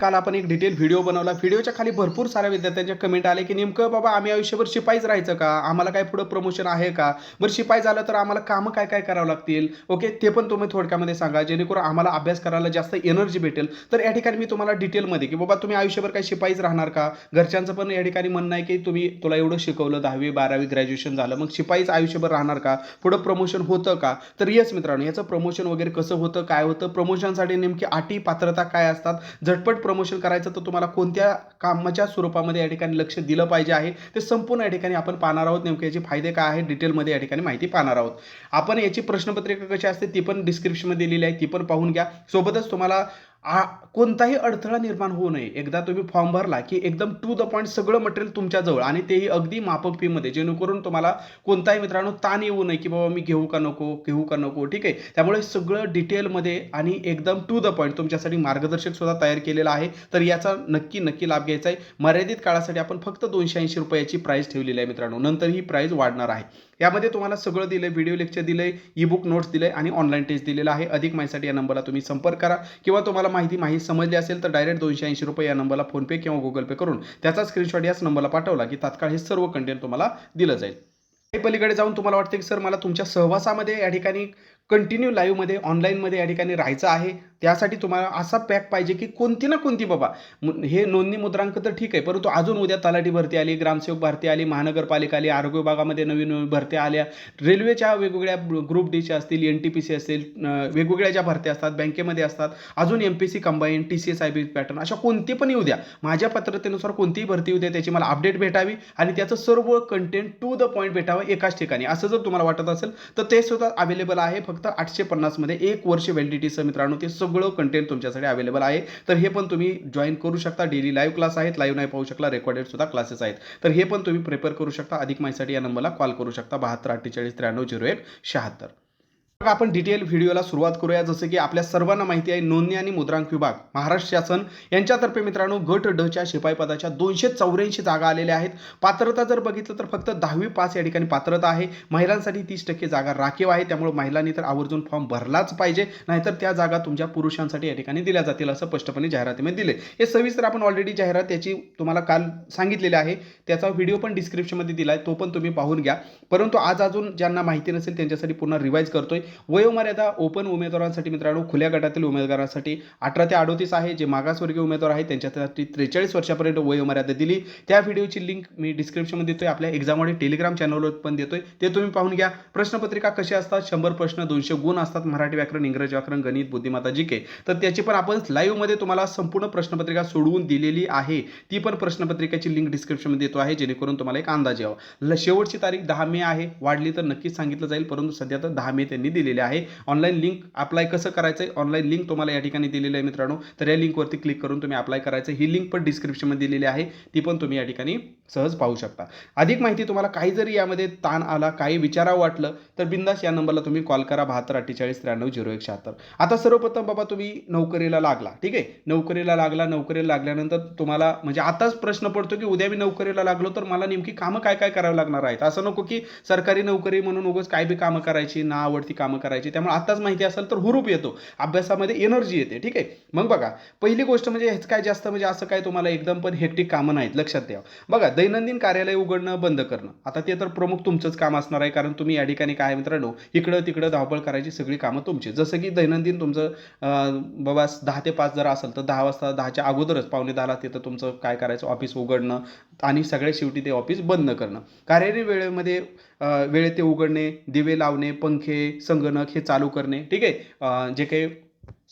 काल आपण एक डिटेल व्हिडिओ बनवला. व्हिडिओच्या खाली भरपूर साऱ्या विद्यार्थ्यांच्या कमेंट आले की नेमकं बाबा आम्ही आयुष्यभर शिपाईच राहायचं का? आम्हाला काय पुढं प्रमोशन आहे का? बरं शिपाई झालं तर आम्हाला कामं काय काय करावं लागतील? ओके ते पण तुम्ही थोडक्यामध्ये सांगा. जेणेकरून आम्हाला अभ्यास करायला जास्त एनर्जी भेटेल. तर या ठिकाणी मी तुम्हाला डिटेलमध्ये की बाबा तुम्ही आयुष्यभर काय शिपाईच राहणार का? घरच्यांचं पण या ठिकाणी म्हणणं आहे की तुम्ही तुला एवढं शिकवलं दहावी बारावी ग्रॅज्युएशन झालं. मग शिपाईच आयुष्यभर राहणार का? पुढं प्रमोशन होतं का? तर येस मित्रांनो याचं प्रमोशन वगैरे कसं होतं काय होतं? प्रमोशनसाठी नेमकी अटी पात्रता काय असतात? झटपट प्रमोशन करायचं तर तुम्हाला कोणत्या कामाच्या स्वरूपामध्ये या ठिकाणी लक्ष दिलं पाहिजे आहे? ते संपूर्ण या ठिकाणी आपण पाहणार आहोत. नेमके याचे फायदे काय आहेत? डिटेलमध्ये या ठिकाणी माहिती पाहणार आहोत. आपण याची प्रश्नपत्रिका कशी असते ती पण डिस्क्रिप्शनमध्ये दिलेली आहे. ती पण पाहून घ्या. सोबतच तुम्हाला आ कोणताही अडथळा निर्माण होऊ नये. एकदा तुम्ही फॉर्म भरला की एकदम टू द पॉईंट सगळं मटेरियल तुमच्याजवळ आणि तेही अगदी मापक फीमध्ये जेणेकरून तुम्हाला कोणताही मित्रांनो ताण येऊ नये की बाबा मी घेऊ का नको घेऊ का नको ठीक आहे? त्यामुळे सगळं डिटेलमध्ये आणि एकदम टू द पॉईंट तुमच्यासाठी मार्गदर्शक सुद्धा तयार केलेलं आहे. तर याचा नक्की नक्की लाभ घ्यायचा आहे. मर्यादित काळासाठी आपण फक्त दोनशे ऐंशी रुपयाची प्राईस ठेवलेली आहे मित्रांनो. नंतर ही प्राईस वाढणार आहे. यामध्ये तुम्हाला सगळं दिलं व्हिडिओ लेक्चर दिलंय ई बुक नोट्स दिले आणि ऑनलाईन टेस्ट दिलेला आहे. अधिक माहितीसाठी या नंबरला तुम्ही संपर्क करा. किंवा तुम्हाला माहिती माहिती समजली असेल तर डायरेक्ट दोनशे ऐंशी रुपये या नंबरला फोनपे किंवा गुगल पे करून त्याचा स्क्रीनशॉट याच नंबरला पाठवला की तात्काळ हे सर्व कंटेंट तुम्हाला दिलं जाईल. काही पलीकडे जाऊन तुम्हाला वाटतं की सर मला तुमच्या सहवासामध्ये या ठिकाणी कंटिन्यू लाईव्हमध्ये ऑनलाईनमध्ये या ठिकाणी राहायचं आहे. त्यासाठी तुम्हाला असा पॅक पाहिजे की कोणती ना कोणती बाबा. हे नोंदणी मुद्रांक तर ठीक आहे परंतु अजून उद्या तलाठी भरती आली ग्रामसेवक भरती आली महानगरपालिका आली आरोग्य विभागामध्ये नवीन नवीन भरत्या आल्या रेल्वेच्या वेगवेगळ्या ग्रुप डीच्या असतील एन टी पी सी असतील वेगवेगळ्या ज्या भरत्या असतात बँकेमध्ये असतात अजून M P C combine T C S I B pattern अशा कोणती पण येऊ द्या. माझ्या पात्रतेनुसार कोणतीही भरती येऊ द्या त्याची मला अपडेट भेटावी आणि त्याचं सर्व कंटेंट टू द पॉईंट भेटावं एकाच ठिकाणी. असं जर तुम्हाला वाटत असेल तर ते सुद्धा अवेलेबल आहे फक्त आठशे पन्नासमध्ये एक वर्ष व्हॅलिडिटीचं मित्रांनो ते सगळं कंटेंट तुमच्यासाठी अवेलेबल आहे. तर हे पण तुम्ही जॉईन करू शकता. डेली लाईव्ह क्लास आहेत. लाईव्ह नाही पाहू शकला. रेकॉर्डेड सुद्धा क्लासेस आहेत. तर हे पण तुम्ही प्रिपेअर करू शकता. अधिक माहितीसाठी या नंबरला कॉल करू शकता. बहात्तर अठ्ठेचाळीस त्र्याण्णव झिरो एक शहात्तर. आपण डिटेल व्हिडिओला सुरुवात करूया. जसं की आपल्या सर्वांना माहिती आहे नोंदणी आणि मुद्रांक विभाग महाराष्ट्र शासन यांच्यातर्फे मित्रांनो गट डच्या शिपाई पदाच्या दोनशे चौऱ्याऐंशी जागा आलेल्या आहेत. पात्रता जर बघितलं तर फक्त दहावी पास या ठिकाणी पात्रता आहे. महिलांसाठी तीस टक्के जागा राखीव आहे. त्यामुळे महिलांनी तर आवर्जून फॉर्म भरलाच पाहिजे. नाहीतर त्या जागा तुमच्या पुरुषांसाठी या ठिकाणी दिल्या जातील असं स्पष्टपणे जाहिरातीमध्ये दिले हे सविस्तर आपण ऑलरेडी जाहिरात त्याची तुम्हाला काल सांगितलेली आहे. त्याचा व्हिडिओ पण डिस्क्रिप्शनमध्ये दिला आहे तो पण तुम्ही पाहून घ्या. परंतु आज अजून ज्यांना माहिती नसेल त्यांच्यासाठी पुन्हा रिवाईज करतोय. वयोमर्यादा ओपन उमेदवारांसाठी मित्रांनो खुल्या गटातील उमेदवारांसाठी अठरा ते अडोतीस आहे जे मागासवर्गीय उमेदवार आहेत त्यांच्यासाठी त्रेचाळीस वर्षापर्यंत वयोमर्यादा दिली. त्या व्हिडिओची लिंक मी डिस्क्रिप्शनमध्ये देतोय आपल्या एक्झाममध्ये टेलिग्राम चॅनलवर पण देतोय. ते तुम्ही पाहून घ्या. प्रश्नपत्रिका कशी असतात? शंभर प्रश्न दोनशे गुण असतात. मराठी व्याकरण इंग्रजी व्याकरण गणित बुद्धिमत्ता जी के. तर त्याची पण आपण लाईव्हमध्ये तुम्हाला संपूर्ण प्रश्नपत्रिका सोडवून दिलेली आहे. ती पण प्रश्नपत्रिकेची लिंक डिस्क्रिप्शनमध्ये देतो आहे जेणेकरून तुम्हाला एक अंदाज यावा. शेवटची तारीख दहा मे आहे. वाढली तर नक्कीच सांगितलं जाईल परंतु सध्या तर दहा मे त्यांनी दिलेली आहे. ऑनलाईन लिंक अप्लाय कसं करायचं आहे ऑनलाईन लिंक तुम्हाला या ठिकाणी दिलेली आहे मित्रांनो. तर या लिंकवरती क्लिक करून तुम्ही अप्लाय करायचं. ही लिंक पण डिस्क्रिप्शनमध्ये दिलेली आहे. ती पण तुम्ही या ठिकाणी सहज पाहू शकता. अधिक माहिती तुम्हाला काही जरी यामध्ये ताण आला काही विचारावं वाटलं तर बिंदास या नंबरला तुम्ही कॉल करा. बहात्तर अठ्ठेचाळीस त्र्याण्णव झिरो एक शहात्तर. आता सर्वप्रथम बाबा तुम्ही नोकरीला लागला. ठीक आहे? नोकरीला लागला. नोकरीला लागल्यानंतर तुम्हाला म्हणजे आताच प्रश्न पडतो की उद्या मी नोकरीला लागलो तर मला नेमकी कामं काय काय करावं लागणार आहेत? असं नको की सरकारी नोकरी म्हणून उगाच काय बी कामं करायची ना आवडती कामं करायची. त्यामुळे आताच माहिती असेल तर हुरूप येतो. अभ्यासामध्ये एनर्जी येते. ठीक आहे? मग बघा पहिली गोष्ट म्हणजे ह्याच काय जास्त म्हणजे असं काय तुम्हाला एकदम पण हेक्टिक कामं नाहीत. लक्षात द्या बघा दैनंदिन कार्यालय उघडणं बंद करणं. आता ते तर प्रमुख तुमचंच काम असणार आहे. कारण तुम्ही या ठिकाणी काय आहे मित्रांनो इकडं तिकडं धावपळ करायची सगळी कामं तुमची. जसं की दैनंदिन तुमचं बाबा दहा ते पाच जर असेल तर दहा वाजता दहाच्या अगोदरच पावणे दहाला तिथं तुमचं काय करायचं? ऑफिस उघडणं आणि सगळ्या शेवटी ते ऑफिस बंद करणं. कार्यालय वेळेमध्ये वेळेत ते उघडणे दिवे लावणे पंखे संगणक हे चालू करणे ठीक आहे? जे काही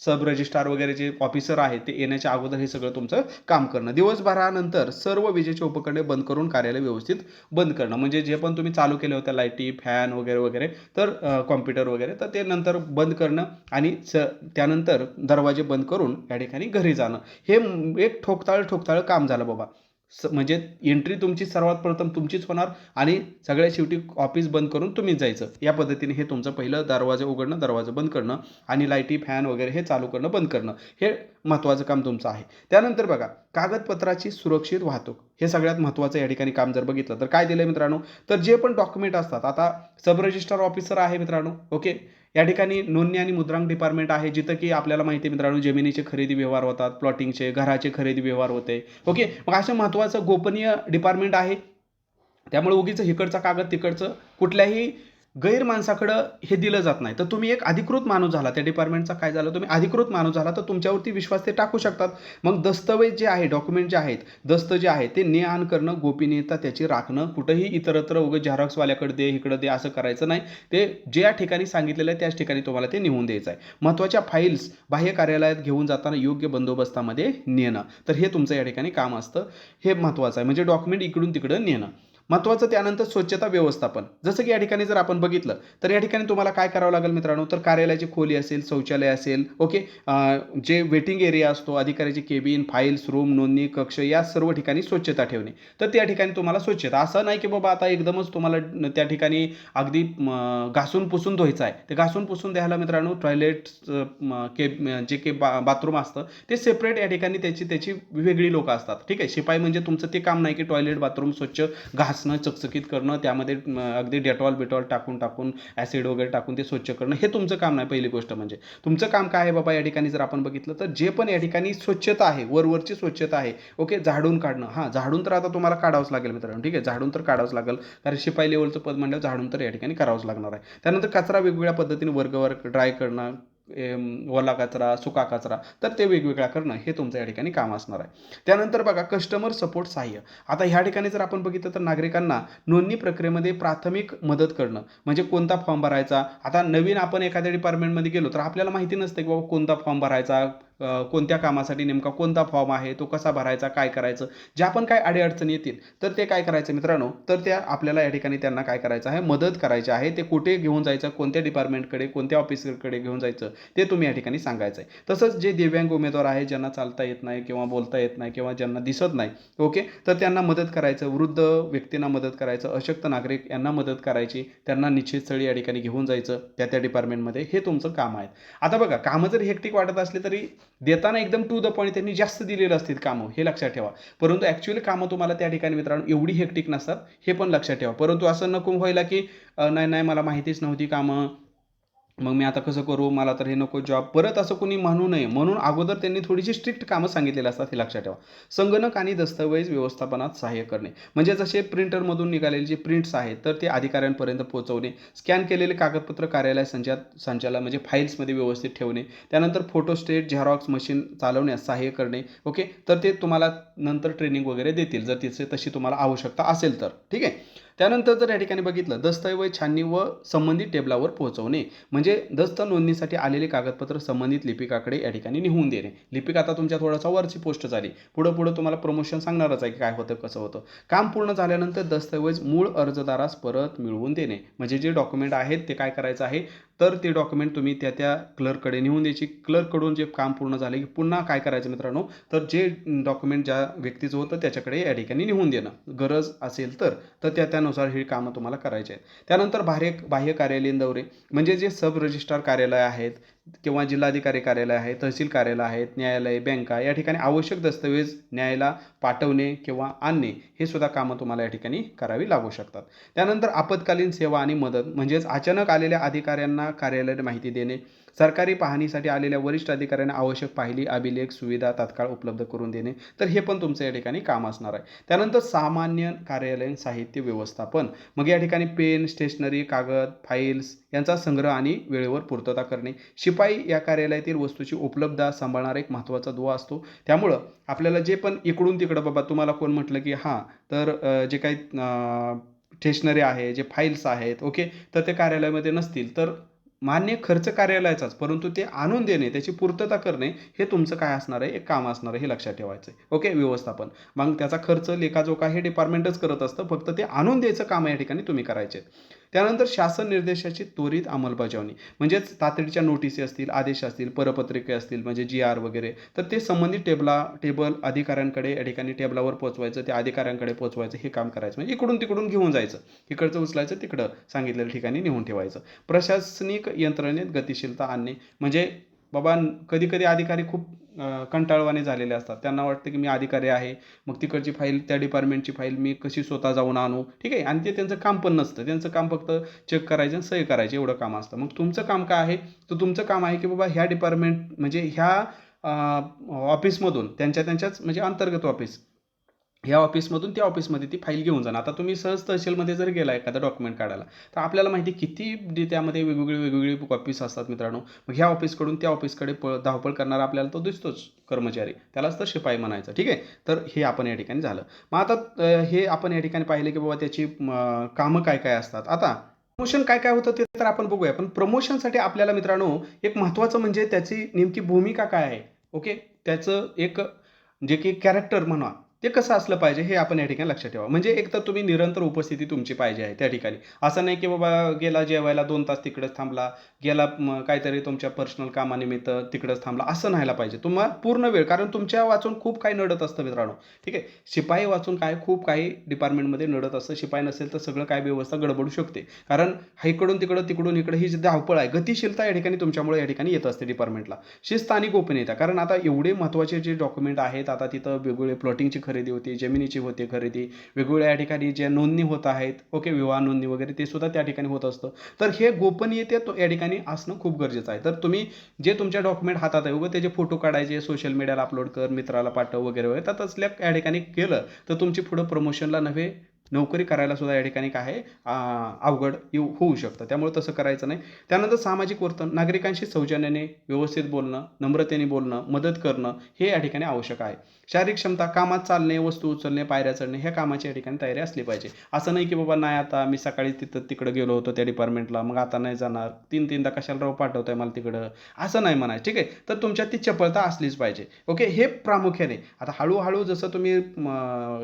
सब रजिस्ट्रार वगैरे जे ऑफिसर आहेत ते येण्याच्या अगोदर हे सगळं तुमचं काम करणं. दिवसभरानंतर सर्व विजेचे उपकरणे बंद करून कार्यालय व्यवस्थित बंद करणं. म्हणजे जे पण तुम्ही चालू केले होत्या लाईटी फॅन वगैरे वगैरे तर कॉम्प्युटर वगैरे तर ते नंतर बंद करणं आणि स त्यानंतर दरवाजे बंद करून या ठिकाणी घरी जाणं. हे एक ठोकताळ ठोकताळ काम झालं बाबा. स म्हणजे एंट्री तुमची सर्वात प्रथम तुमचीच होणार आणि सगळ्या शेवटी ऑफिस बंद करून तुम्हीच जायचं. या पद्धतीने हे तुमचं पहिलं दरवाजे उघडणं दरवाजे बंद करणं आणि लाईटी फॅन वगैरे हे चालू करणं बंद करणं हे महत्त्वाचं काम तुमचं आहे. त्यानंतर बघा कागदपत्राची सुरक्षित वाहतूक हे सगळ्यात महत्त्वाचं या ठिकाणी काम जर बघितलं तर काय दिलं मित्रांनो? तर जे पण डॉक्युमेंट असतात आता सब रजिस्ट्रार ऑफिसर आहे मित्रांनो ओके या ठिकाणी नोंदणी आणि मुद्रांक डिपार्टमेंट आहे जिथं की आपल्याला माहिती मित्रांनो जमिनीचे खरेदी व्यवहार होतात प्लॉटिंगचे घराचे खरेदी व्यवहार होते. ओके मग असं महत्त्वाचं गोपनीय डिपार्टमेंट आहे. त्यामुळे उगीच इकडचा कागद तिकडचं कुठल्याही गैर माणसाकडं हे दिलं जात नाही. तर तुम्ही एक अधिकृत माणूस झाला त्या डिपार्टमेंटचा काय झालं? तुम्ही अधिकृत माणूस झाला तर तुमच्यावरती विश्वास ते टाकू शकतात. मग दस्तवेज जे आहे डॉक्युमेंट जे आहेत दस्त जे आहे ते ने आण करणं गोपनीयता त्याची राखणं कुठंही इतरत्र उगं झेरॉक्सवाल्याकडे दे इकडं दे असं करायचं नाही. ते ज्या ठिकाणी सांगितलेलं आहे त्याच ठिकाणी तुम्हाला ते नेऊन द्यायचं आहे. महत्त्वाच्या फाईल्स बाह्य कार्यालयात घेऊन जाताना योग्य बंदोबस्तामध्ये नेणं. तर हे तुमचं या ठिकाणी काम असतं. हे महत्त्वाचं आहे. म्हणजे डॉक्युमेंट इकडून तिकडं नेणं. महत्त्वाचं त्यानंतर स्वच्छता व्यवस्थापन. जसं की या ठिकाणी जर आपण बघितलं तर या ठिकाणी तुम्हाला काय करावं लागेल मित्रांनो? तर कार्यालयाची खोली असेल शौचालय असेल ओके? जे वेटिंग एरिया असतो अधिकाऱ्याची केबिन फाईल्स रूम नोंदणी कक्ष या सर्व ठिकाणी स्वच्छता ठेवणे. तर त्या ठिकाणी तुम्हाला स्वच्छता. असं नाही की बाबा आता एकदमच तुम्हाला त्या ठिकाणी अगदी घासून पुसून धुवायचं आहे. ते घासून पुसून द्यायला मित्रांनो टॉयलेट के जे के बा बाथरूम असतं ते सेपरेट या ठिकाणी त्याची त्याची वेगळी लोकं असतात. ठीक आहे? शिपाई म्हणजे तुमचं ते काम नाही की टॉयलेट बाथरूम स्वच्छ घासणं चकचकीत करणं त्यामध्ये अगदी डेटॉल बिटॉल टाकून टाकून ॲसिड वगैरे टाकून ते स्वच्छ करणं हे तुमचं काम नाही पहिली गोष्ट म्हणजे. तुमचं काम काय आहे बाबा या ठिकाणी जर आपण बघितलं तर जे पण या ठिकाणी स्वच्छता आहे वरवरची स्वच्छता आहे ओके झाडून काढणं. हां झाडून तर आता तुम्हाला काढावंच लागेल मित्रांनो ठीक आहे? झाडून तर काढावंच लागेल कारण शिपाई लेवलचं पद म्हणलं झाडून तर या ठिकाणी करावंच लागणार आहे. त्यानंतर कचरा वेगवेगळ्या पद्धतीने वर्गवर ड्राय करणं ओला कचरा सुका कचरा तर ते वेगवेगळा करणं हे तुमचं या ठिकाणी काम असणार आहे. त्यानंतर बघा कस्टमर सपोर्ट सहाय्य. आता ह्या ठिकाणी जर आपण बघितलं तर नागरिकांना नोंदणी प्रक्रियेमध्ये प्राथमिक मदत करणं म्हणजे कोणता फॉर्म भरायचा? आता नवीन आपण एखाद्या डिपार्टमेंटमध्ये गेलो तर आपल्याला माहिती नसते की बाबा कोणता फॉर्म भरायचा कोणत्या कामासाठी नेमका कोणता फॉर्म आहे तो कसा भरायचा काय करायचं ज्या पण काय अडीअडचणी येतील तर ते काय करायचं मित्रांनो? तर त्या आपल्याला या ठिकाणी त्यांना काय करायचं आहे मदत करायची आहे. ते कुठे घेऊन जायचं कोणत्या डिपार्टमेंटकडे कोणत्या ऑफिसरकडे घेऊन जायचं ते तुम्ही या ठिकाणी सांगायचं आहे. तसंच जे दिव्यांग उमेदवार आहे ज्यांना चालता येत नाही किंवा बोलता येत नाही किंवा ज्यांना दिसत नाही ओके? तर त्यांना मदत करायचं वृद्ध व्यक्तींना मदत करायचं अशक्त नागरिक यांना मदत करायची त्यांना निश्चित स्थळी या ठिकाणी घेऊन जायचं त्या त्या डिपार्टमेंटमध्ये हे तुमचं काम आहे. आता बघा कामं जरी हेक्टिक वाटत असले तरी देताना एकदम टू द पॉईंट त्यांनी जास्त दिलेलं असतील कामं हे लक्षात ठेवा. परंतु ॲक्च्युअली कामं तुम्हाला त्या ठिकाणी मित्रांनो एवढी हेक्टिक नसतात हे पण लक्षात ठेवा. परंतु असं नको व्हायला की नाही नाही मला माहितीच नव्हती कामं. मग मी आता कसं करू? मला तर हे नको जॉब परत असं कोणी म्हणू नये. म्हणून अगोदर त्यांनी थोडीशी स्ट्रिक्ट कामं सांगितलेली असतात हे लक्षात ठेवा. संगणक आणि दस्तऐवज व्यवस्थापनात सहाय्य करणे. म्हणजे जसे प्रिंटरमधून निघालेले जे प्रिंट्स आहेत तर ते अधिकाऱ्यांपर्यंत पोहोचवणे. स्कॅन केलेले कागदपत्र कार्यालय संचात संचालन म्हणजे फाईल्समध्ये व्यवस्थित ठेवणे. त्यानंतर फोटोस्टेट झेरॉक्स मशीन चालवण्यास सहाय्य करणे. ओके तर ते तुम्हाला नंतर ट्रेनिंग वगैरे देतील. जर तिथे तशी तुम्हाला आवश्यकता असेल तर. ठीक आहे? त्यानंतर जर या ठिकाणी बघितलं दस्तऐवज छाननी व संबंधित टेबलावर पोहोचवणे म्हणजे दस्त नोंदणीसाठी आलेले कागदपत्र संबंधित लिपिकाकडे या ठिकाणी निहून देणे. लिपिक आता तुमच्या थोडासा वरची पोस्ट झाली. पुढं पुढं तुम्हाला प्रमोशन सांगणारच आहे की काय होतं कसं होतं. काम पूर्ण झाल्यानंतर दस्तऐवज मूळ अर्जदारास परत मिळवून देणे. म्हणजे जे डॉक्युमेंट आहेत ते काय करायचं आहे? तर ते डॉक्युमेंट तुम्ही त्या त्या क्लर्ककडे नेऊन द्यायची. क्लर्ककडून जे काम पूर्ण झाले की पुन्हा काय करायचं मित्रांनो? तर जे डॉक्युमेंट ज्या व्यक्तीचं होतं त्याच्याकडे या ठिकाणी नेऊन देणं. गरज असेल तर. तर त्या त्यानुसार ही कामं तुम्हाला करायची आहेत. त्यानंतर बाह्य बाह्य कार्यालयीन दौरे. म्हणजे जे सब रजिस्ट्रार कार्यालय आहेत किंवा जिल्हाधिकारी कार्यालय आहे तहसील कार्यालय आहेत न्यायालय बँका या ठिकाणी आवश्यक दस्तऐवज न्यायाला पाठवणे किंवा आणणे हे सुद्धा कामं तुम्हाला या ठिकाणी करावी लागू शकतात. त्यानंतर आपत्कालीन सेवा आणि मदत म्हणजेच अचानक आलेल्या अधिकाऱ्यांना कार्यालयात माहिती देणे सरकारी पाहणीसाठी आलेल्या वरिष्ठ अधिकाऱ्यांना आवश्यक पाहिली अभिलेख सुविधा तात्काळ उपलब्ध करून देणे. तर हे पण तुमचं या ठिकाणी काम असणार आहे. त्यानंतर सामान्य कार्यालयीन साहित्य व्यवस्थापन. मग या ठिकाणी पेन स्टेशनरी कागद फाईल्स यांचा संग्रह आणि वेळेवर पूर्तता करणे. शिपाई या कार्यालयातील वस्तूची उपलब्धता सांभाळणारा एक महत्त्वाचा दुवा असतो. त्यामुळं आपल्याला जे पण इकडून तिकडं बाबा तुम्हाला कोण म्हटलं की हां तर जे काही स्टेशनरी आहे जे फाईल्स आहेत ओके तर ते कार्यालयामध्ये नसतील. तर मान्य खर्च कार्यालयाचाच परंतु ते आणून देणे त्याची पूर्तता करणे हे तुमचं काय असणार आहे? एक काम असणार आहे हे लक्षात ठेवायचं आहे ओके व्यवस्थापन. मग त्याचा खर्च लेखाजोखा हे डिपार्टमेंटच करत असतं फक्त ते आणून द्यायचं काम या ठिकाणी तुम्ही करायचे त्यानंतर शासन निर्देशाची त्वरित अंमलबजावणी. म्हणजेच तातडीच्या नोटिसी असतील आदेश असतील परपत्रिके असतील म्हणजे जी आर वगैरे तर ते संबंधित टेबला टेबल अधिकाऱ्यांकडे या ठिकाणी टेबलावर पोचवायचं त्या अधिकाऱ्यांकडे पोचवायचं हे काम करायचं. म्हणजे इकडून तिकडून घेऊन जायचं. इकडचं उचलायचं तिकडं सांगितलेल्या ठिकाणी नेऊन ठेवायचं. प्रशासनिक यंत्रणेत गतिशीलता आणणे. म्हणजे बाबा कधी कधी अधिकारी खूप कंटाळवाणे झालेले असतात. त्यांना वाटतं की मी अधिकारी आहे मग तिकडची फाईल त्या डिपार्टमेंटची फाईल मी कशी स्वतः जाऊन आणू? ठीक आहे? आणि ते त्यांचं काम पण नसतं. त्यांचं काम फक्त चेक करायचं आणि सही करायचे एवढं काम असतं. मग तुमचं काम काय आहे? तर तुमचं काम आहे की बाबा ह्या डिपार्टमेंट म्हणजे ह्या ऑफिसमधून त्यांच्या त्यांच्याच म्हणजे अंतर्गत ऑफिस ह्या ऑफिसमधून त्या ऑफिसमध्ये ती फाईल घेऊन जाणं. आता तुम्ही सहज तहसीलमध्ये जर गेला एखादा डॉक्युमेंट काढायला तर आपल्याला माहिती आहे किती त्यामध्ये वेगवेगळी वेगवेगळी ऑफिस असतात मित्रांनो. मग ह्या ऑफिसकडून त्या ऑफिसकडे प धावपळ करणारा आपल्याला तो दिसतोच कर्मचारी. त्यालाच तर शिपाई म्हणायचं ठीक आहे? तर हे आपण या ठिकाणी झालं. मग आता हे आपण या ठिकाणी पाहिलं की बाबा त्याची कामं काय काय असतात. आता प्रमोशन काय काय होतं ते तर आपण बघूया. पण प्रमोशनसाठी आपल्याला मित्रांनो एक महत्त्वाचं म्हणजे त्याची नेमकी भूमिका काय आहे? ओके? त्याचं एक जे की कॅरेक्टर म्हणा ते कसं असलं पाहिजे हे आपण या ठिकाणी लक्षात ठेवा. म्हणजे एक तर तुम्ही निरंतर उपस्थिती तुमची पाहिजे आहे त्या ठिकाणी. असं नाही की बाबा गेला जेवायला दोन तास तिकडेच थांबला गेला काहीतरी तुमच्या पर्सनल कामानिमित्त तिकडेच थांबला असं नाहीला पाहिजे. तुम्हाला पूर्ण वेळ कारण तुमच्या वाचून खूप काही नडत असतं मित्रांनो. ठीक आहे? शिपाई वाचून काय खूप काही डिपार्टमेंटमध्ये नडत असतं. शिपाई नसेल तर सगळं काय व्यवस्था गडबडू शकते. कारण इकडून तिकडं तिकडून इकडं ही जी धावपळ आहे गतिशीलता या ठिकाणी तुमच्यामुळे या ठिकाणी येत असते डिपार्टमेंटला शिस्त आणि गोपनीयता. कारण आता एवढे महत्त्वाचे जे डॉक्युमेंट आहेत आता तिथं वेगवेगळे प्लॉटिंगची खरेदी होते जमिनीची होते खरेदी. वेगवेगळ्या ठिकाणी ज्या नोंदणी होत आहेत ओके विवाह नोंदणी वगैरे ते सुद्धा त्या ठिकाणी होत असतं. तर हे गोपनीयते तो या ठिकाणी असणं खूप गरजेचं आहे. तर तुम्ही जे तुमच्या डॉक्युमेंट हातात आहे उगं त्याचे फोटो काढायचे सोशल मीडियाला अपलोड कर मित्राला पाठव वगैरे वगैरे तर तसल्या या ठिकाणी केलं तर तुमची पुढं प्रमोशनला नव्हे नोकरी करायला सुद्धा या ठिकाणी काय आहे अवघड येऊ होऊ शकतं. त्यामुळे तसं करायचं नाही. त्यानंतर सामाजिक वर्तन नागरिकांशी सौजन्याने व्यवस्थित बोलणं नम्रतेने बोलणं मदत करणं हे या ठिकाणी आवश्यक आहे. शारीरिक क्षमता कामात चालणे वस्तू उचलणे पायऱ्या चढणे ह्या कामाची या ठिकाणी तयारी असली पाहिजे. असं नाही की बाबा नाही आता मी सकाळी तिथं तिकडं गेलो होतो त्या डिपार्टमेंटला मग आता नाही जाणार. तीन तीनदा कशाला राव पाठवतोय मला तिकडं? असं नाही म्हणायचं ठीक आहे? तर तुमच्यात ती चपळता असलीच पाहिजे. ओके? हे प्रामुख्याने. आता हळूहळू जसं तुम्ही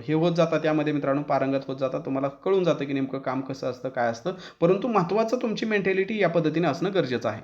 हे होत जाता त्यामध्ये मित्रांनो पारंगत होत जाता तुम्हाला कळून जातं की नेमकं काम कसं असतं काय असतं. परंतु महत्त्वाचं तुमची मेंटॅलिटी या पद्धतीने असणं गरजेचं आहे.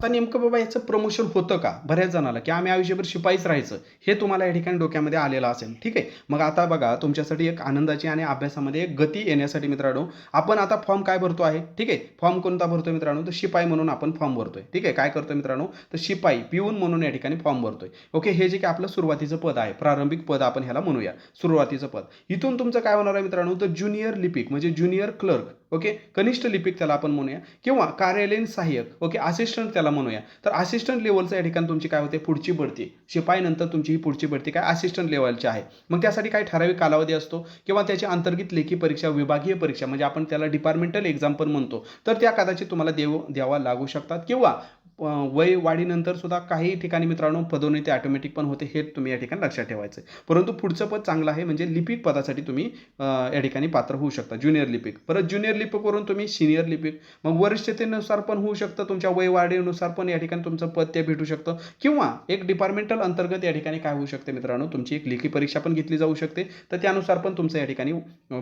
आता नेमकं बाबा याचं प्रमोशन होतं का? बऱ्याच जणाला की आम्ही आयुष्यभर शिपाईच राहायचं हे तुम्हाला या ठिकाणी डोक्यामध्ये आलेलं असेल ठीक आहे? मग आता बघा तुमच्यासाठी एक आनंदाची आणि अभ्यासामध्ये एक गती येण्यासाठी मित्रांनो आपण आता फॉर्म काय भरतो आहे? ठीक आहे? फॉर्म कोणता भरतोय मित्रांनो? तर शिपाई म्हणून आपण फॉर्म भरतोय. ठीक आहे? काय करतोय मित्रांनो? तर शिपाई पिऊन म्हणून या ठिकाणी फॉर्म भरतोय. ओके? हे जे की आपलं सुरुवातीचं पद आहे प्रारंभिक पद आपण ह्याला म्हणूया सुरुवातीचं पद. इथून तुमचं काय होणार आहे मित्रांनो? तर ज्युनियर लिपिक म्हणजे ज्युनियर क्लर्क ओके? कनिष्ठ लिपिक त्याला आपण म्हणूया. किंवा कार्यालयीन सहाय्यक ओके? असिस्टंट त्याला म्हणूया. तर असिस्टंट लेवलचं या ठिकाणी तुमची काय होते? पुढची बढती शिपाई नंतर तुमची ही पुढची बढती काय? असिस्टंट लेवलची आहे. मग त्यासाठी काय ठराविक कालावधी असतो? किंवा त्याची अंतर्गत लेखी परीक्षा विभागीय परीक्षा म्हणजे आपण त्याला डिपार्टमेंटल एक्झाम पण म्हणतो. तर त्या कदाचित तुम्हाला देव द्यावा लागू शकतात. किंवा वय वाढीनंतर सुद्धा काही ठिकाणी मित्रांनो पदोन्नती ऑटोमॅटिक पण होते हे तुम्ही या ठिकाणी लक्षात ठेवायचं आहे परंतु पुढचं पद चांगलं आहे म्हणजे लिपिक पदासाठी तुम्ही या ठिकाणी पात्र होऊ शकता ज्युनियर लिपिक. परत ज्युनियर लिपिकवरून तुम्ही सिनियर लिपिक. मग वरिष्ठतेनुसार पण होऊ शकतं तुमच्या वय वाढीनुसार पण या ठिकाणी तुमचं पद ते भेटू शकतं. किंवा एक डिपार्टमेंटल अंतर्गत या ठिकाणी काय होऊ शकते मित्रांनो तुमची एक लेखी परीक्षा पण घेतली जाऊ शकते. तर त्यानुसार पण तुमचं या ठिकाणी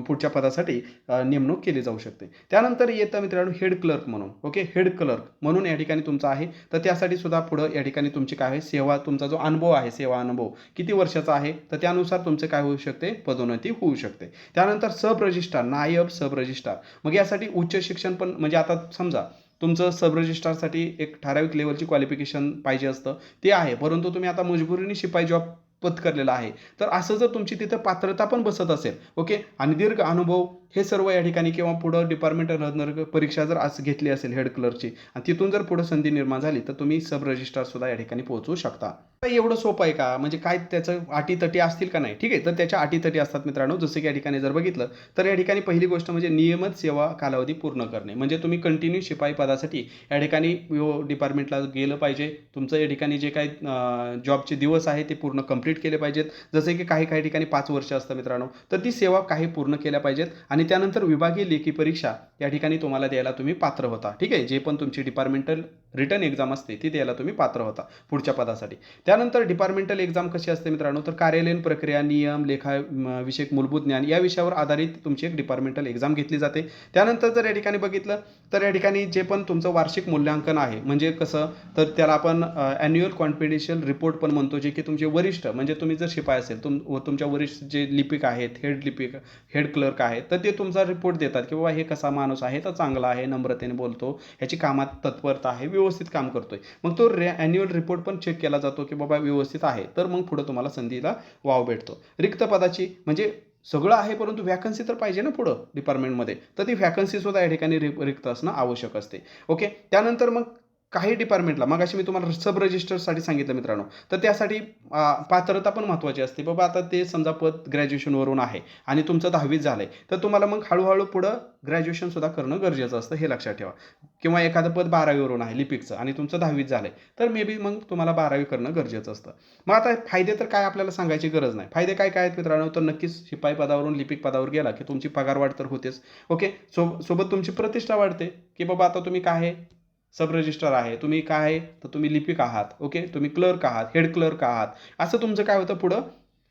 पुढच्या पदासाठी नेमणूक केली जाऊ शकते. त्यानंतर येतं मित्रांनो हेड क्लर्क म्हणून. ओके हेड क्लर्क म्हणून या ठिकाणी तुमचा आहे तर त्यासाठी सुद्धा पुढं या ठिकाणी तुमची काय आहे सेवा तुमचा जो अनुभव आहे सेवा अनुभव किती वर्षाचा आहे तर त्यानुसार तुमचं काय होऊ शकते पदोन्नती होऊ शकते. त्यानंतर सब रजिस्ट्रार नायब सब रजिस्ट्रार मग यासाठी उच्च शिक्षण पण म्हणजे आता समजा तुमचं सब रजिस्ट्रारसाठी एक ठराविक लेवलची क्वालिफिकेशन पाहिजे असतं ते आहे परंतु तुम्ही आता मजबुरीने शिपाई जॉब पत्करलेला आहे. तर असं जर तुमची तिथं पात्रता पण बसत असेल ओके? आणि दीर्घ अनुभव हे सर्व या ठिकाणी किंवा पुढं डिपार्टमेंट परीक्षा जर असं घेतली असेल हेड क्लर्कची आणि तिथून जर पुढं संधी निर्माण झाली तर तुम्ही सब रजिस्ट्रार सुद्धा या ठिकाणी पोहोचू शकता. एवढं सोपं आहे का? म्हणजे काय त्याचं अटीतटी असतील का नाही? ठीक आहे तर त्याच्या अटीतटी असतात मित्रांनो. जसं की या ठिकाणी जर बघितलं तर या ठिकाणी पहिली गोष्ट म्हणजे नियमित सेवा कालावधी पूर्ण करणे. म्हणजे तुम्ही कंटिन्यू शिपाई पदासाठी या ठिकाणी डिपार्टमेंटला गेलं पाहिजे. तुमचं या ठिकाणी जे काही जॉबचे दिवस आहे ते पूर्ण कंप्लीट केले पाहिजेत. जसे की काही काही ठिकाणी पाच वर्ष असतं मित्रांनो. तर ती सेवा काही पूर्ण केल्या पाहिजेत. आणि त्यानंतर विभागीय लेखी परीक्षा या ठिकाणी तुम्हाला द्यायला तुम्ही पात्र होता. ठीक आहे? जे पण तुमची डिपार्टमेंटल रिटर्न एक्झाम असते ती याला तुम्ही पात्र होता पुढच्या पदासाठी. त्यानंतर डिपार्टमेंटल एक्झाम कशी असते मित्रांनो? तर कार्यालयीन प्रक्रिया नियम लेखा विषयक मूलभूत ज्ञान या विषयावर आधारित तुमची एक डिपार्टमेंटल एक्झाम घेतली जाते. त्यानंतर जर या ठिकाणी बघितलं तर या ठिकाणी जे पण तुमचं वार्षिक मूल्यांकन आहे म्हणजे कसं तर त्याला आपण ॲन्युअल कॉन्फिडेन्शियल रिपोर्ट पण म्हणतो जे की तुमचे वरिष्ठ म्हणजे तुम्ही जर शिपाई असेल तुम व तुमच्या वरिष्ठ जे लिपिक आहेत हेड लिपिक हेड क्लर्क आहेत तर ते तुमचा रिपोर्ट देतात की बाबा हे कसा माणूस आहे तर चांगला आहे नम्रतेने बोलतो ह्याची कामात तत्परता आहे व्यवस्थित काम करतोय. मग तो रे ॲन्युअल रिपोर्ट पण चेक केला जातो की बाबा व्यवस्थित आहे. तर मग पुढं तुम्हाला संधीला वाव भेटतो. रिक्त पदाची म्हणजे सगळं आहे परंतु व्हॅकन्सी तर पाहिजे ना पुढं डिपार्टमेंटमध्ये तर ती व्हॅकन्सीसुद्धा या ठिकाणी रि रिक्त असणं आवश्यक असते. ओके त्यानंतर मग काही डिपार्टमेंटला मग अशी मी तुम्हाला सब रजिस्टरसाठी सांगितलं मित्रांनो. तर त्यासाठी पात्रता पण महत्त्वाची असते. बाबा आता ते समजा पद ग्रॅज्युएशनवरून आहे आणि तुमचं दहावीत झालं आहे तर तुम्हाला मग हळूहळू पुढं ग्रॅज्युएशनसुद्धा करणं गरजेचं असतं हे लक्षात ठेवा. किंवा एखादं पद बारावीवरून आहे लिपिकचं आणि तुमचं दहावीत झालं आहे तर मे बी मग तुम्हाला बारावी करणं गरजेचं असतं. मग आता फायदे तर काय आपल्याला सांगायची गरज नाही. फायदे काय काय आहेत मित्रांनो? तर नक्कीच शिपाई पदावरून लिपिक पदावर गेला की तुमची पगारवाढ तर होतेच. ओके सो सोबत तुमची प्रतिष्ठा वाढते. की बाबा आता तुम्ही काय आहे? सब रजिस्टर आहे. तुम्ही काय आहे? तर तुम्ही लिपिक आहात. ओके तुम्ही क्लर्क आहात हेड क्लर्क आहात. असं तुमचं काय होतं पुढं?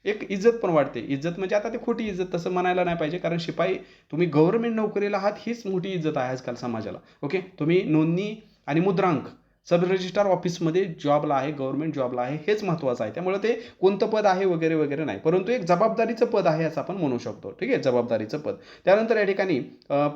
एक इज्जत पण वाढते. इज्जत म्हणजे आता ते खोटी इज्जत तसं म्हणायला नाही पाहिजे. कारण शिपाई तुम्ही गव्हर्नमेंट नोकरीला आहात हीच मोठी इज्जत आहे आजकाल समाजाला. ओके तुम्ही नोंदणी आणि मुद्रांक सब रजिस्ट्रार ऑफिसमध्ये जॉबला आहे गव्हर्नमेंट जॉबला आहे हेच महत्त्वाचं आहे. त्यामुळे ते कोणतं पद आहे वगैरे वगैरे नाही. परंतु एक जबाबदारीचं पद आहे असं आपण म्हणू शकतो. ठीक आहे? जबाबदारीचं पद. त्यानंतर या ठिकाणी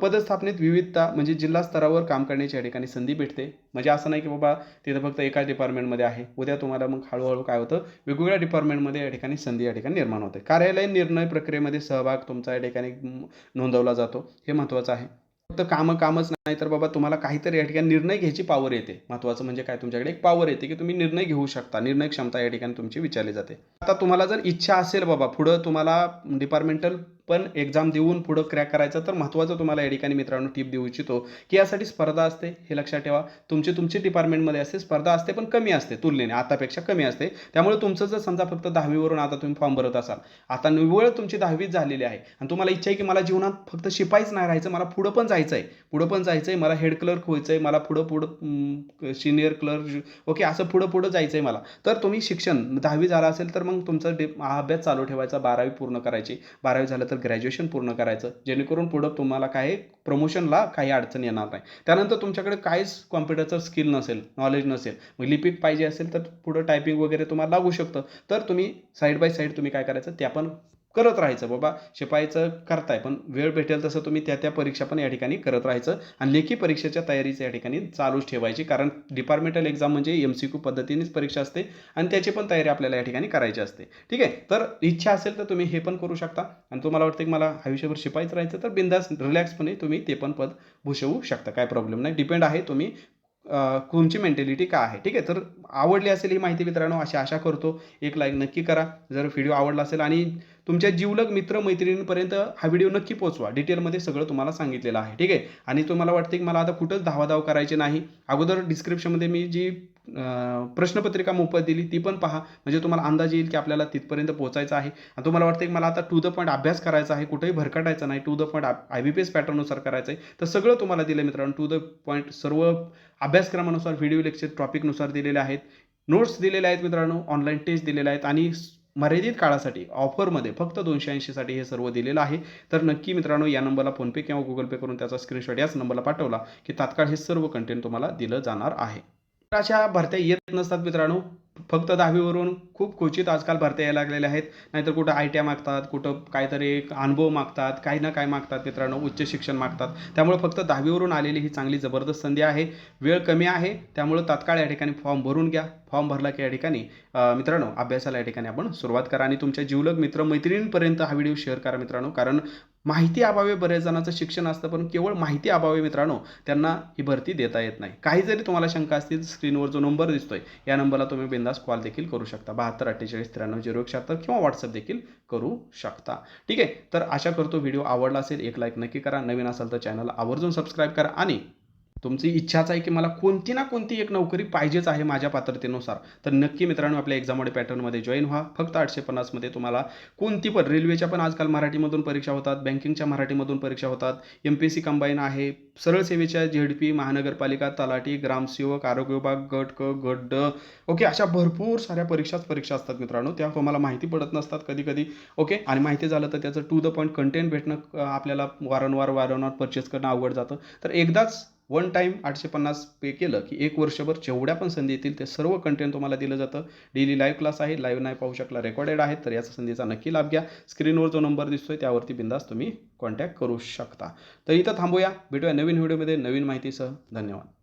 पदस्थापनेत विविधता म्हणजे जिल्हा स्तरावर काम करण्याची या ठिकाणी संधी भेटते. म्हणजे असं नाही की बाबा तिथं फक्त एकाच डिपार्टमेंटमध्ये आहे. उद्या तुम्हाला मग हळूहळू काय होतं? वेगवेगळ्या डिपार्टमेंटमध्ये या ठिकाणी संधी या ठिकाणी निर्माण होते. कार्यालयीन निर्णय प्रक्रियेमध्ये सहभाग तुमचा या ठिकाणी नोंदवला जातो. हे महत्त्वाचं आहे. फक्त कामं कामच नाही तर बाबा तुम्हाला काहीतरी या ठिकाणी निर्णय घ्यायची पावर येते. महत्त्वाचं म्हणजे काय? तुमच्याकडे एक पावर येते की तुम्ही निर्णय घेऊ शकता. निर्णय क्षमता या ठिकाणी तुमची विचारली जाते. आता तुम्हाला जर इच्छा असेल बाबा पुढं तुम्हाला डिपार्टमेंटल पण एक्झाम देऊन पुढं क्रॅक करायचं तर महत्त्वाचं तुम्हाला या ठिकाणी मित्रांनो टिप देऊ इच्छितो की यासाठी स्पर्धा असते हे लक्षात ठेवा. तुमची तुमची डिपार्टमेंटमध्ये असते स्पर्धा असते पण कमी असते तुलनेने आतापेक्षा कमी असते. त्यामुळे तुमचं जर समजा फक्त दहावीवरून आता तुम्ही फॉर्म भरत असाल आता निव्वळ तुमची दहावीच झालेली आहे आणि तुम्हाला इच्छा आहे की मला जीवनात फक्त शिपाईच नाही राहायचं मला पुढं पण जायचं आहे पुढं पण जायचं आहे मला हेड क्लर्क व्हायचं आहे मला पुढं पुढं सिनियर क्लर्क ओके असं पुढं पुढं जायचं आहे मला. तर तुम्ही शिक्षण दहावी झालं असेल तर मग तुमचं डे अभ्यास चालू ठेवायचा बारावी पूर्ण करायची. बारावी झालं तर ग्रॅज्युएशन पूर्ण करायचं जेणेकरून पुढं तुम्हाला काही प्रमोशनला काही अडचण येणार नाही. त्यानंतर तुमच्याकडे काहीच कॉम्प्युटरचं स्किल नसेल नॉलेज नसेल मग लिपिक पाहिजे असेल तर पुढं टायपिंग वगैरे तुम्हाला लागू शकतं. तर तुम्ही साईड बाय साईड तुम्ही काय करायचं ते आपण करत राहायचं. बाबा शिपाईचं करताय पण वेळ भेटेल तसं तुम्ही त्या त्या परीक्षा पण या ठिकाणी करत राहायचं आणि लेखी परीक्षेच्या तयारीचं या ठिकाणी चालूच ठेवायची. कारण डिपार्टमेंटल एक्झाम म्हणजे एम सी क्यू पद्धतीनेच परीक्षा असते आणि त्याची पण तयारी आपल्याला या ठिकाणी करायची असते. ठीक आहे? तर इच्छा असेल तर तुम्ही हे पण करू शकता आणि तुम्हाला वाटतं की मला आयुष्यभर शिपायचं राहायचं तर बिंदास रिलॅक्सपणे तुम्ही ते पण पद भूषवू शकता. काय प्रॉब्लेम नाही. डिपेंड आहे तुम्ही तुमची मेंटॅलिटी काय आहे. ठीक आहे? तर आवडली असेल ही माहिती मित्रांनो अशी आशा करतो. एक लाईक नक्की करा. जर व्हिडिओ आवडला असेल आणि तुमच्या जीवलग मित्र मैत्रिणींपर्यंत हा व्हिडिओ नक्की पोहोचवा. डिटेलमध्ये सगळं तुम्हाला सांगितलेलं आहे. ठीक आहे? आणि तुम्हाला वाटते की मला आता कुठंच धावाधाव करायची नाही. अगोदर डिस्क्रिप्शनमध्ये मी जी प्रश्नपत्रिका मोफत दिली ती पण पहा. म्हणजे तुम्हाला अंदाज येईल की आपल्याला तिथपर्यंत पोहोचायचं आहे. आणि तुम्हाला वाटतं की मला आता टू द पॉईंट अभ्यास करायचा आहे. कुठेही भरकटायचं नाही. To the point I B P S पॅटर्ननुसार करायचं आहे तर सगळं तुम्हाला दिलं मित्रांनो. टू द पॉईंट सर्व अभ्यासक्रमानुसार व्हिडिओ लेक्चर टॉपिकनुसार दिलेले आहेत. नोट्स दिलेले आहेत मित्रांनो. ऑनलाईन टेस्ट दिलेले आहेत. आणि मर्यादित काळासाठी ऑफरमध्ये फक्त दोनशे ऐंशीसाठी हे सर्व दिलेलं आहे. तर नक्की मित्रांनो या नंबरला फोनपे किंवा गुगल पे करून त्याचा स्क्रीनशॉट याच नंबरला पाठवला की तात्काळ हे सर्व कंटेंट तुम्हाला दिलं जाणार आहे. अशा भरत्या येत नसतात मित्रांनो. फक्त दहावीवरून खूप क्वचित आजकाल भरत्या यायला लागलेल्या आहेत. नाहीतर कुठं आय टी आय मागतात कुठं काहीतरी एक अनुभव मागतात काही ना काय मागतात मित्रांनो उच्च शिक्षण मागतात. त्यामुळे फक्त दहावीवरून आलेली ही चांगली जबरदस्त संधी आहे. वेळ कमी आहे त्यामुळं तात्काळ या ठिकाणी फॉर्म भरून घ्या. फॉर्म भरला की या ठिकाणी मित्रांनो अभ्यासाला या ठिकाणी आपण सुरुवात करा. आणि तुमच्या जीवलग मित्र मैत्रिणींपर्यंत हा व्हिडिओ शेअर करा मित्रांनो. कारण माहिती अभावे बऱ्याच जणांचं शिक्षण असतं पण केवळ माहिती अभावे मित्रांनो त्यांना ही भरती देता येत नाही. काही जरी तुम्हाला शंका असतील स्क्रीनवर जो नंबर दिसतोय या नंबरला तुम्ही बिंदास कॉल देखील करू शकता. बहात्तर अठ्ठेचाळीस त्र्याण्णव झिरो एकशहात्तर किंवा व्हॉट्सअप देखील करू शकता. ठीक आहे? तर आशा करतो. व्हिडिओ आवडला असेल एक लाईक नक्की करा. नवीन असाल तर चॅनलला आवर्जून सबस्क्राईब करा आणि तुमची इच्छाच आहे की मला कोणती ना कोणती एक नोकरी पाहिजेच आहे माझ्या पात्रतेनुसार तर नक्की मित्रांनो आपल्या एक्झाममध्ये पॅटर्नमध्ये जॉईन व्हा. फक्त आठशे पन्नासमध्ये तुम्हाला कोणती पण रेल्वेच्या पण आजकाल मराठीमधून परीक्षा होतात बँकिंगच्या मराठीमधून परीक्षा होतात M P S C combine आहे सरळ सेवेच्या झेड पी महानगरपालिका तलाठी ग्रामसेवक आरोग्य विभाग गट क गट ड ओके अशा भरपूर साऱ्या परीक्षाच परीक्षा असतात मित्रांनो. त्या तुम्हाला माहिती पडत नसतात कधी कधी ओके आणि माहिती झालं तर त्याचं टू द पॉईंट कंटेंट भेटणं आपल्याला वारंवार वारंवार परचेस करणं अवघड जातं. तर एकदाच वन टाईम आठशे पन्नास पे केलं की एक वर्षभर जेवढ्या पण संधी येतील ते सर्व कंटेंट तुम्हाला दिलं जातं. डेली लाईव्ह क्लास आहे लाईव्ह नाही पाहू शकला रेकॉर्डेड आहेत तर याचा संधीचा नक्की लाभ घ्या. स्क्रीनवर जो नंबर दिसतोय त्यावरती बिंदास तुम्ही कॉन्टॅक्ट करू शकता. तर इथं थांबूया. भेटूया नवीन व्हिडिओमध्ये नवीन माहितीसह. धन्यवाद.